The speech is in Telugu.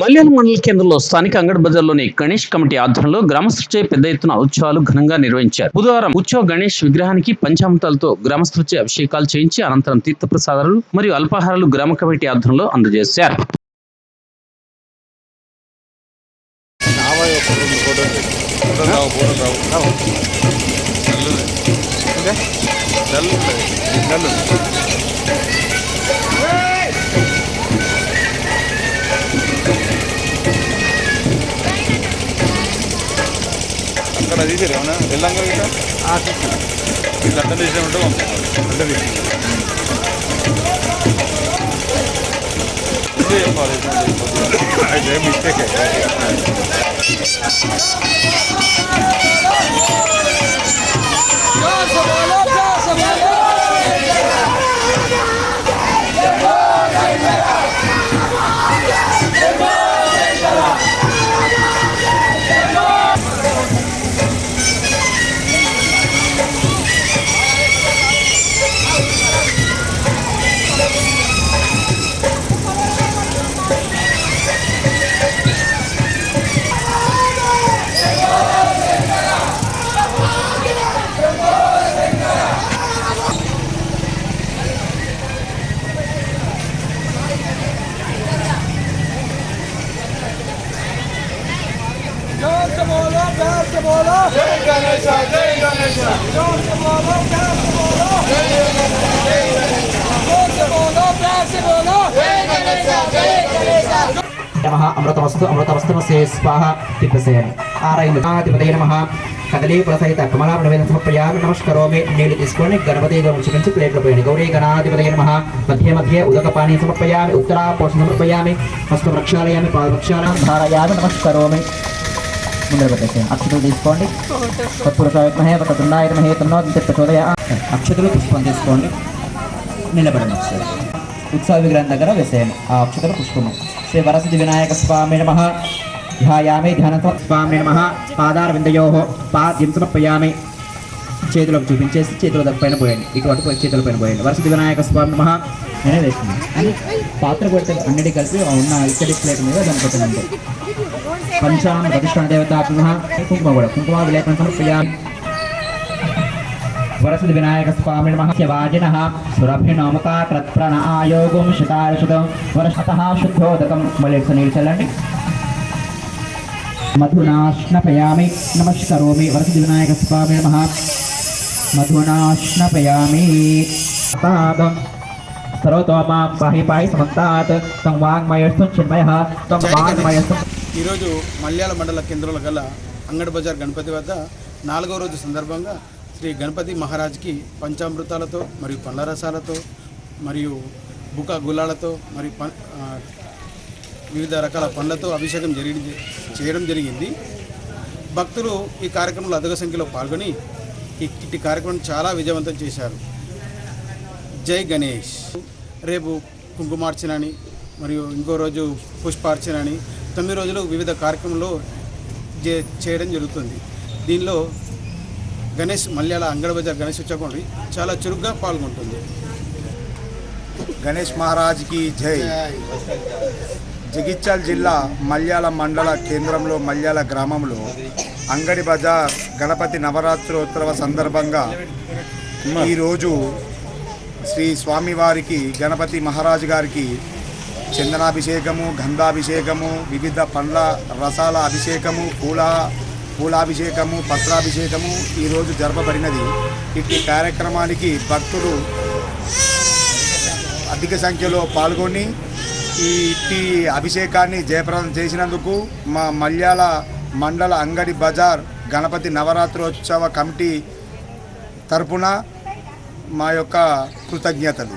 మల్యాల మండల కేంద్రంలో స్థానిక అంగడి బజార్లోని గణేష్ కమిటీ ఆధ్వర్యంలో గ్రామస్తులచే పెద్ద ఎత్తున ఉత్సవాలు ఘనంగా నిర్వహించారు. బుధవారం ఉత్సవ గణేష్ విగ్రహానికి పంచామృతాలతో గ్రామస్తులచే అభిషేకాలు చేయించి అనంతరం తీర్థప్రసాదాలు మరియు అల్పాహారాలు గ్రామ కమిటీ ఆధ్వర్యంలో అందజేశారు. అక్కడ తీసారు ఏమన్నా వెళ్ళంగా ఇట్లా ఇట్లా అర్థం చేసే ఉంటే పంపిస్తాను అర్థం చేసి ముందే చెప్పాలి అయితే మిస్టేక్ प्यार से बोलो प्यार से बोलो जय गणेश जय गणेश प्यार से बोलो प्यार से बोलो जय गणेश प्यार से बोलो प्यार से बोलो जय गणेश जय गणेश నమః అమృతమస్తు అమృతమస్తమసే స్వాహ తిప్పసేయని ఆరాయణ ఆధిపతయ నమః కదలీ పులసహిత కమలాపణ వేద సమర్పయామి నమస్కరోమి నీళ్ళు తీసుకొని గణపతి గారు చూపించి ప్లేట్లో పోయండి గౌరీ గణాధిపతయ నమః మధ్య మధ్య ఉదక పానీ సమర్పయామి ఉత్తరా పోషణ సమర్పయామి హస్త ప్రక్షాళయామి పాద ప్రక్షాళన ధారయామి నమస్కరోమి ముందర పెట్టేసేయండి అక్షతలు తీసుకోండి ఒక తదున్నాయమహే తన్నోదంత ప్రచోదయ అక్షతలు పుష్పం తీసుకోండి నిలబడండి ఒకసారి ఉత్సవ విగ్రహం దగ్గర వేసేయండి ఆ అక్షతలు పుష్పము శ్రీ వరసిద్ధి వినాయక స్వామి నమ ధ్యాయామి ధ్యాన స్వామి నమ పాదార విందయో పాద్యం సమర్పయామి చేతులకు చూపించేసి చేతుల పైన పోయండి ఇటువంటి చేతుల పైన పోయండి వరసిద్ధి వినాయక స్వామి నమ నేనే వేసుకున్నాను అని పాత్ర కొడితే అన్నిటి కలిపి ఉన్న ఇక్కడి ప్లేట్ మీద దాని పెట్టండి पंचांग प्रतिष्ठान देवता पुनः कुङ्कुमगुण कुङ्कुमाविलेपनं समर्पयामि वरसद विनायक स्वामी नमः सुरभिणोमुका कृत्प्रण आयोगुं शिकारशुतं वरशतः शुद्धोदकं बलिर्सनीलचलन् मधुना स्नपयामि नमस्करोमि वरसद विनायक स्वामी नमः मधुना स्नपयामि सर्वतोमां पाहि पाहि समन्तात् तं वाङ्मयस्तु चिन्मयः तं वाङ्मयस्तु ఈరోజు మల్యాల మండల కేంద్రంలో గల అంగడి బజార్ గణపతి వద్ద నాలుగో రోజు సందర్భంగా శ్రీ గణపతి మహారాజ్కి పంచామృతాలతో మరియు పండ్ల రసాలతో మరియు బుక గులాలతో మరియు వివిధ రకాల పండ్లతో అభిషేకం జరిగి చేయడం జరిగింది. భక్తులు ఈ కార్యక్రమంలో అధిక సంఖ్యలో పాల్గొని ఈ ఇట్టి కార్యక్రమం చాలా విజయవంతం చేశారు. జై గణేష్. రేపు కుంకుమార్చన అని మరియు ఇంకో రోజు పుష్పార్చన అని తొమ్మిది రోజులు వివిధ కార్యక్రమంలో చే- చేయడం జరుగుతుంది. దీనిలో గణేష్ మల్యాల అంగడ బజార్ గణేష్ ఉత్సవం చాలా చురుగ్గా పాల్గొంటుంది. గణేష్ మహారాజ్కి జై. జగిత్యాల జిల్లా మల్యాల మండల కేంద్రంలో మల్యాల గ్రామంలో అంగడి బజార్ గణపతి నవరాత్రోత్సవ సందర్భంగా ఈరోజు శ్రీ స్వామివారికి గణపతి మహారాజు గారికి చందనాభిషేకము గంధాభిషేకము వివిధ పండ్ల రసాల అభిషేకము పూల పూలాభిషేకము పత్రాభిషేకము ఈరోజు జరపబడినది. ఇట్టి కార్యక్రమానికి భక్తులు అధిక సంఖ్యలో పాల్గొని ఈ ఇట్టి అభిషేకాన్ని జయప్రదం చేసినందుకు మా మల్యాల మండల అంగడి బజార్ గణపతి నవరాత్రోత్సవ కమిటీ తరపున మా యొక్క కృతజ్ఞతలు.